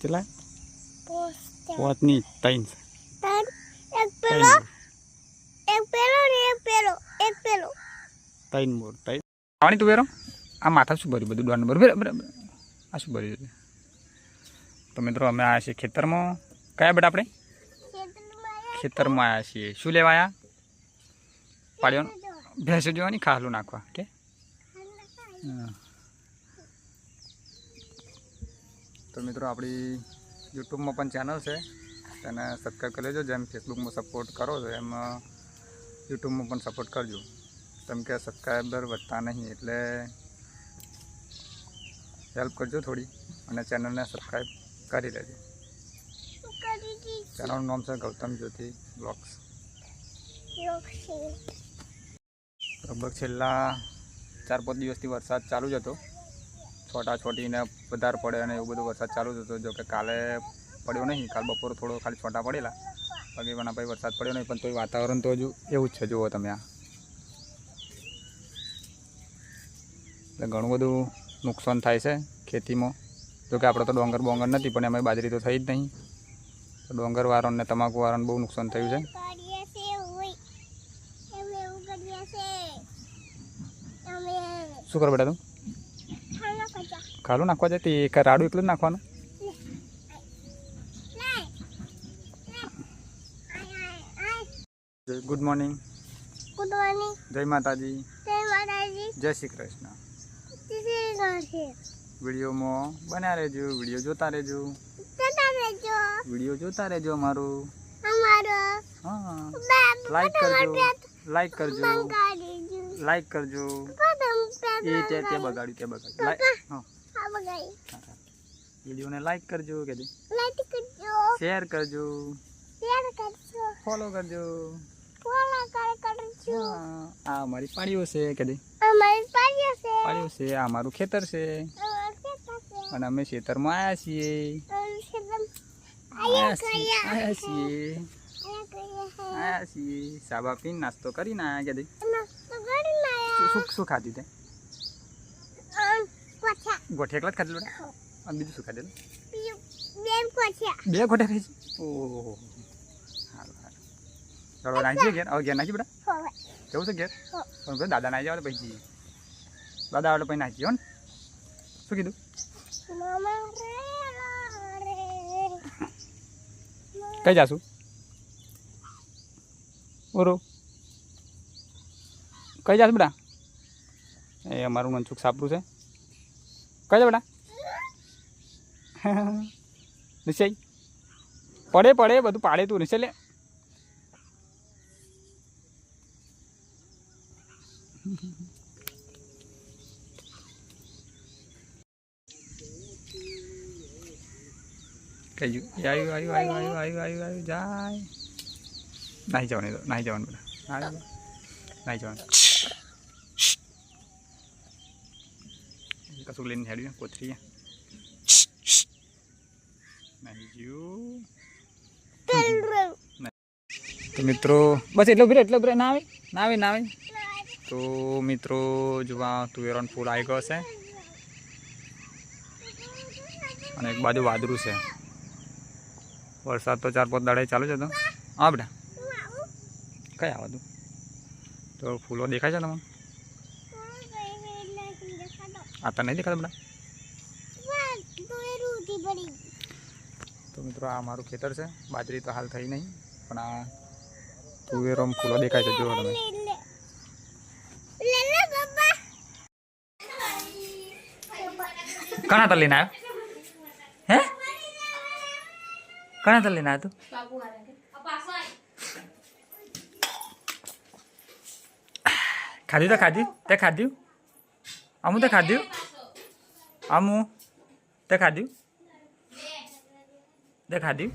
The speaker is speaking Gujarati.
કેટલા? પોતની ત્રણ. ત્રણ. એક પેલો. એક પેલો ને એક પેલો. એક પેલો. ત્રણ બોર ત્રણ. આવવાની તું વેરો? આ માથા શું ભર્યું બધું? દોડ બરાબર બરાબર આ શું ભર્યું છે? તો મિત્રો અમે આવ્યા છીએ ખેતરમાં. કયા બેટા આપણે? ખેતરમાં આવ્યા છીએ. શું લેવા આવ્યા પાડ્યો ભેંસો જોવાની. ખાલું નાખવા. કે? હા. તો મિત્રો આપણી યુટ્યુબમાં પણ ચેનલ છે. તેને સબસ્ક્રાઈબ કરી લેજો. જેમ ફેસબુકમાં સપોર્ટ કરો છો એમ યુટ્યુબમાં પણ સપોર્ટ કરજો. કેમ કે સબસ્ક્રાઈબર વધતા નહીં એટલે હેલ્પ કરજો થોડી અને ચેનલને સબસ્ક્રાઈબ કરી લેજો. ચેનલનું નામ છે ગૌતમ જ્યોતિ બ્લોગ્સ. લગભગ છેલ્લા ચાર પાંચ દિવસથી વરસાદ ચાલુ જ હતો. છોટા છોટીને વધારે પડે અને એવું બધું વરસાદ ચાલુ જ હતો. જો કે કાલે પડ્યો નહીં કાલ બપોર થોડો ખાલી છોટા પડેલા. બાકી પણ ભાઈ વરસાદ પડ્યો નહીં પણ તો વાતાવરણ તો હજુ એવું જ છે જુઓ તમે આ. એટલે ઘણું બધું નુકસાન થાય છે ખેતીમાં. જો કે આપણે તો ડોંગર બોંગર નથી પણ એમાં બાજરી તો થઈ જ નહીં. તો ડોંગર વાળાને તમાકુ વાળાને બહુ નુકસાન થયું છે. શું કરો બેટા તું? ખાતા નાખવા જાય તે એક રાડું એકલું જ નાખવાનું. ગુડ મોર્નિંગ કુદવાની જય માતાજી. જય માતાજી. જય શ્રી કૃષ્ણ. તીસરી ગાંઠે વિડીયોમાં બન્યા રહેજો વીડિયો જોતા રહેજો. જોતા રહેજો. વીડિયો જોતા રહેજો અમારું. અમારો હા. લાઈક કરજો. લાઈક કરજો. લાઈક કરજો. એ તે તે બગાડ્યું તે બગાડ્યું. હા. વિડીયોને લાઈક કરજો કે લાઈક કરજો. શેર કરજો. શેર કરજો. ફોલો કરજો. ફોલો કર કરજો. આ અમારી પાડીઓ છે કે અમારી પાડીઓ છે. પાડીઓ છે આ અમારું ખેતર છે. અને અમે ખેતરમાં આવ્યા છીએ. આવ્યા આયા છીએ આવ્યા છીએ. સાબા પીને નાસ્તો કરીને આવ્યા કે શું શું ખાધી તે. ગોઠે એકલા જ ખાધેલું બેટા અને બીજું શું ખાધેલું બીજું બેન કોઠા બે ગોઠે ખાઈ છે ઓહો સારું સારું ચાલો નાખીએ ઘેર હવે ઘેર નાખી બેટા હોવે કેવું છે ઘેર હો. પણ ભાઈ દાદા નાખી જાવ પછી જઈએ દાદા આવે પછી નાખી હો ને શું કીધું મામા રે રે કઈ જાશું ઓરો કઈ જાશ બેટા એ અમારું મનસુખ સાપરું છે કઈ જા બેટા નિશ્ચય પડે પડે બધું પાડે તું નિશ્ચય લે કઈ આવ્યું આવ્યું આવ્યું આવ્યું આવ્યું આવ્યું આવ્યું જાય નાહી જવાનું તો નાહી જવાનું બેટા નાહી જાઓ. નાહી જવાનું કશું લઈને હેડ્યું? કોથરી તો મિત્રો બસ એટલો ભીડ એટલો ભીડ. ના આવે ના આવે ના આવે તો મિત્રો જોવા તુવેરોન ફૂલ આવી ગયો છે અને એક બાજુ વાદળું છે. વરસાદ તો ચાર પાંચ દાડે ચાલુ છે તો. હા બેટા. કયા આવા તું તો ફૂલો દેખાય છે તમને? આ તો નહીં દેખાતા બેટા તો મિત્રો આ મારું ખેતર છે. બાજરી તો હાલ થઈ નહીં પણ આ તુવેરો ફૂલો દેખાય છે. જુઓ તમે. કણા તર લઈને આવ્યો? હે? કણા તર લઈને આવ્યો તું? ખાધું તો ખાધ્યું? તે ખાધ્યું? અમુ તે ખાધું ખાધું તે ખાધું